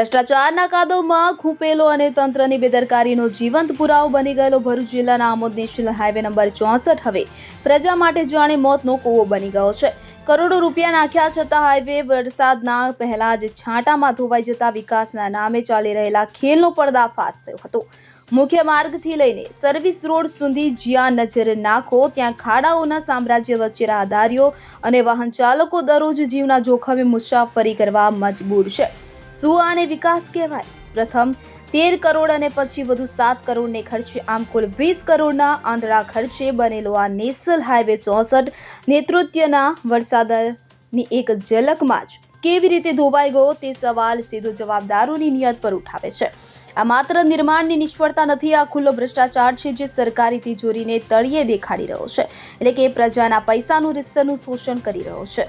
ભ્રષ્ટાચારના કાદોમાં ખૂંપેલો અને તંત્રની બેદરકારીનો જીવંત પુરાવો બની ગયેલો ભરૂચ જિલ્લાના આમોદ નેશનલ હાઈવે નંબર ચોસઠ હવે પ્રજા માટે જાણે મોતનો કૂવો બની ગયો છે. કરોડો રૂપિયા નાખ્યા છતાં હાઈવે વરસાદના પહેલા જ છાંટામાં ધોવાઈ જતા વિકાસના નામે ચાલી રહેલા ખેલનો પર્દાફાશ થયો હતો. મુખ્ય માર્ગથી લઈને સર્વિસ રોડ સુધી જ્યાં નજર નાખો ત્યાં ખાડાઓના સામ્રાજ્ય વચ્ચે રાહદારીઓ અને વાહન ચાલકો દરરોજ જીવના જોખમે મુસાફરી કરવા મજબૂર છે. શું આને વિકાસ કહેવાય. પ્રથમ, તેર કરોડ અને પછી વધુ સાત કરોડને ખર્ચે આમ કુલ વીસ કરોડના આંધળા ખર્ચે બનેલો આ નેશનલ હાઈવે ચોસઠ નેતૃત્વના વરસાદની એક ઝલકમાં જ કેવી રીતે ધોવાઈ ગયો તે સવાલ સીધો જવાબદારોની નિયત પર ઉઠાવે છે. આ માત્ર નિર્માણની નિષ્ફળતા નથી, આ ખુલ્લો ભ્રષ્ટાચાર છે જે સરકારી તિજોરીને તળિયે દેખાડી રહ્યો છે. એટલે કે પ્રજાના પૈસાનું રીતસરનું શોષણ કરી રહ્યો છે.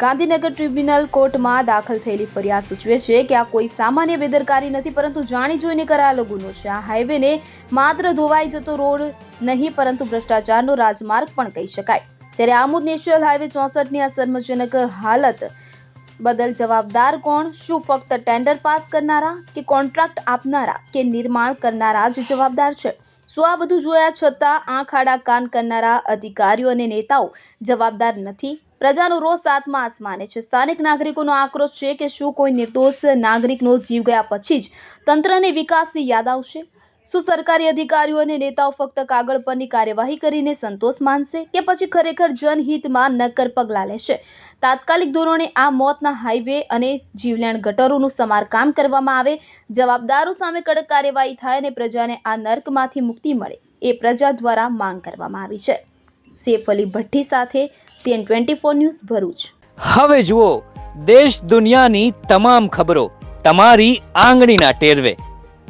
ગાંધીનગર ટ્રિબ્યુનલ કોર્ટમાં દાખલ થયેલી ફરિયાદ સૂચવે છે કે આ કોઈ સામાન્ય બેદરકારી નથી, પરંતુ જાણી જોઈને કરાયેલો ગુનો છે. આ હાઈવેને માત્ર ધોવાઈ જતો રોડ નહીં, પરંતુ ભ્રષ્ટાચારનો રાજમાર્ગ પણ કહી શકાય. ત્યારે આમોદ નેશનલ હાઈવે ચોસઠની આ શર્મજનક હાલત બદલ જવાબદાર કોણ? શું ફક્ત ટેન્ડર પાસ કરનારા કે કોન્ટ્રાક્ટ આપનારા કે નિર્માણ કરનારા જ જવાબદાર છે? શું આ બધું જોયા છતાં આંખ આડા કાન કરનારા અધિકારીઓ અને નેતાઓ જવાબદાર નથી? પ્રજાનો રોષ સાતમા આસમાને છે. સ્થાનિક નાગરિકોનો આક્રોશ છે કે શું કોઈ નિર્દોષ નાગરિકનો જીવ ગયા પછી જ તંત્રને વિકાસની યાદ આવશે? શું સરકારી અધિકારીઓ અને નેતાઓ ફક્ત કાગળ પરની કાર્યવાહી કરીને સંતોષ માનશે કે પછી ખરેખર જનહિતમાં નક્કર પગલાં લેશે? તાત્કાલિક ધોરણે આ મોતના હાઈવે અને જીવલેણ ગટરોનું સમારકામ કરવામાં આવે. જવાબદારો સામે કડક કાર્યવાહી થાય અને પ્રજાને આ નર્કમાંથી મુક્તિ મળે, એ પ્રજા દ્વારા માંગ કરવામાં આવી છે. સેફ અલી ભઠ્ઠી સાથે CN twenty four news Bharuch. હવે જુઓ, દેશ દુનિયાની તમામ ખબરો તમારી આંગળીના ટેરવે.